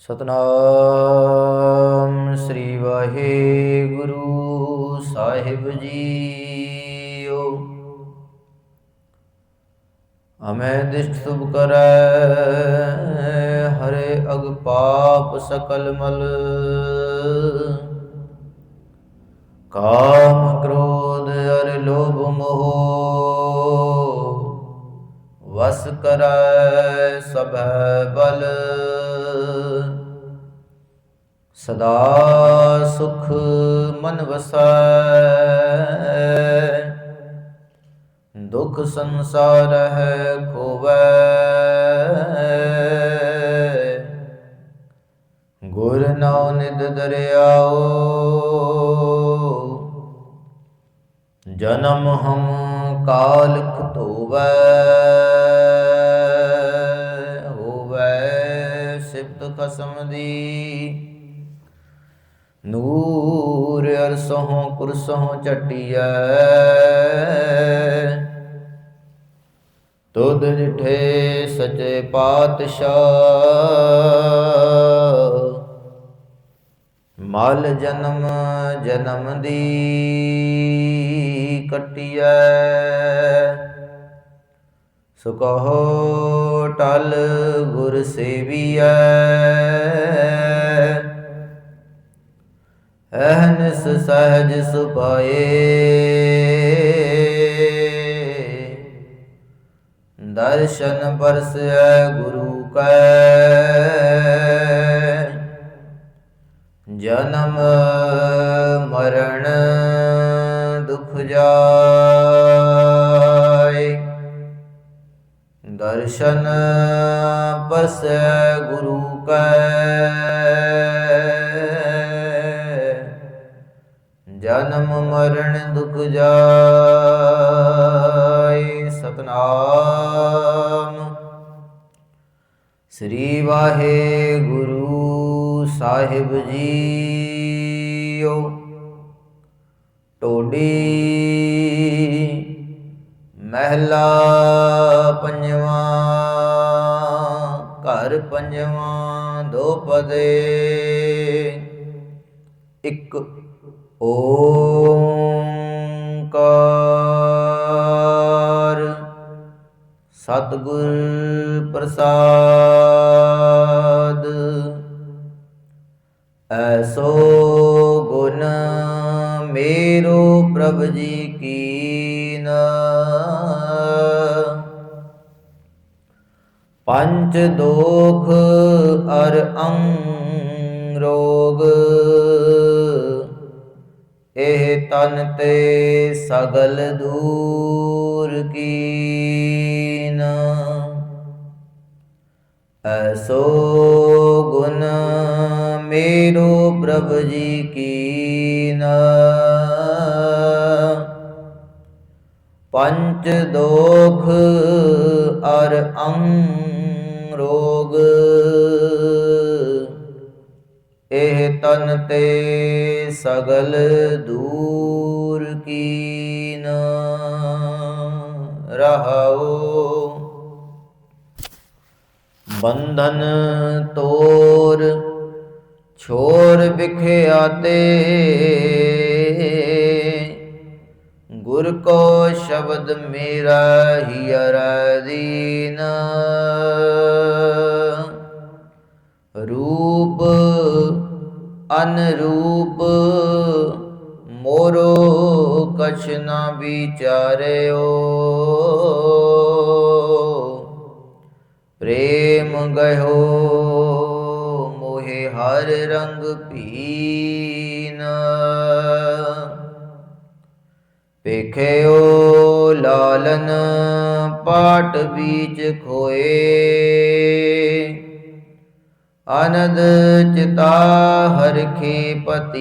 ਸਤਨਾਮ ਸ੍ਰੀ ਵਾਹਿਗੁਰੂ ਸਾਹਿਬ ਜੀਓ। ਅਮੈ ਦਿਸ਼ਟ ਸੁਭ ਕਰੈ, ਹਰੇ ਅਗ ਪਾਪ ਸਕਲ ਮਲ। ਕਾਮ ਕ੍ਰੋਧ ਅਰ ਲੋਭ ਮੋਹ, ਵਸ ਕਰੈ ਸਭੈ ਬਲ। ਸਦਾ ਸੁਖ ਮਨ ਵਸੈ। ਦੁਖ ਸੰਸਾਰ ਹੈ ਖੋਵੈ। ਗੁਰ ਨਾਉ ਨਿਦ ਦਰਿਆਓ, ਜਨਮ ਹਮ ਕਾਲ ਖਤੋਵੈ ਹੋਵੈ ਸਿਫਤ ਖਸਮ ਦੀ। ਨੂਰ ਅਰਸੋਂ ਕੁਰਸੋਂ ਚਟਿਐ ਤੁਧ ਜਿਠੇ ਸਚੇ ਪਾਤਸ਼ਾਹ। ਮਲ ਜਨਮ ਜਨਮ ਦੀ ਕਟਿਐ। ਸੋ ਕਹੋ ਟਲ ਗੁਰ ਸੇਵੀਐ। ਅਹਨਿਸ ਸਹਜ ਸੁਪਾਏ ਦਰਸ਼ਨ ਪਰਸੈ ਗੁਰੂ ਕੈ। ਜਨਮ ਮਰਨ ਦੁਖ ਜਾਏ। ਦਰਸ਼ਨ ਪਰਸੈ ਗੁਰੂ ਕੈ। ਜਨਮ ਮਰਨ ਦੁਖ ਜਾਏ ਸਤਨਾਮ। ਸ੍ਰੀ ਵਾਹਿਗੁਰੂ ਸਾਹਿਬ ਜੀਓ, ਟੋਡੀ ਮਹਿਲਾ ਪੰਜਵਾਂ, ਘਰ ਪੰਜਵਾਂ, ਦੋ ਪਦੇ, ਇੱਕ ਓੰਕਾਰ। ਸਤਗੁਰ ਪ੍ਰਸਾਦ। ਐਸੋ ਗੁਣ ਮੇਰੋ ਪ੍ਰਭ ਜੀ ਕੀਨ। ਪੰਚ ਦੋਖ ਅਰ ਅੰਗ ਰੋਗ। ਇਹ ਤਨ ਤੇ ਸਗਲ ਦੂਰ ਕੀਨ। ਐਸੋ ਗੁਣ ਮੇਰੋ ਪ੍ਰਭ ਜੀ ਕੀਨ। ਪੰਚ ਦੋਖ ਅਰ ਅੰਗ ਰੋਗ। ਇਹ ਤਨ ਤੇ ਸਗਲ ਦੂਰ ਕੀਨ। ਰਹਾਉ ਬੰਧਨ ਤੋਰ, ਛੋਰ ਵਿਖਿਆ ਤੇ। ਗੁਰ ਕੋ ਸ਼ਬਦ ਮੇਰਾ ਹੀ ਅਰਾਧੀਨ ਰੂਪ ਅਨਰੂਪ, ਮੋਰੋ ਕਛ ਨਾ ਵਿਚਾਰਿਓ। ਪ੍ਰੇਮ ਗਇਓ ਮੋਹਿ ਹਰ ਰੰਗ ਪੀਨ। ਵੇਖਿਓ ਲਾਲਨ, ਪਾਟ ਬੀਚ ਖੋਏ। ਆਨੰਦ ਚਿਤਾ ਹਰਖੀ ਪਤੀਨ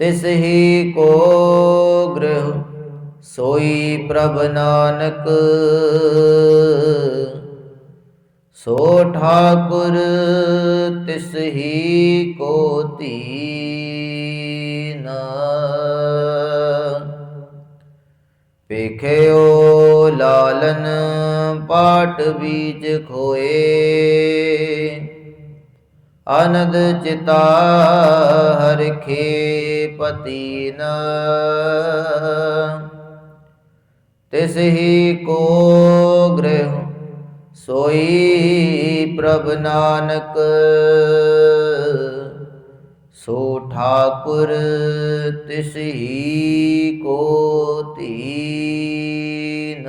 ਤਿਸ ਹੀ ਕੋ ਗ੍ਰਹ ਸੋਈ ਪ੍ਰਭ ਨਾਨਕ। ਸੋ ਠਾਕੁਰ ਤਿਸ ਹੀ ਕੋ ਤੀਨ। ਵੇਖਿਓ ਲਾਲਨ ਪਾਟ ਬੀਜ ਖੋਏ। ਆਨੰਦ ਚਿਤਾ ਹਰਖੇ ਪਤੀ ਨ ਤਿਸ ਹੀ ਕੋ ਗ੍ਰਹਿ ਸੋਈ ਪ੍ਰਭ ਨਾਨਕ। ਸੋ ਠਾਕੁਰ ਤਿਸ ਹੀ ਕੋ ਤੀਨ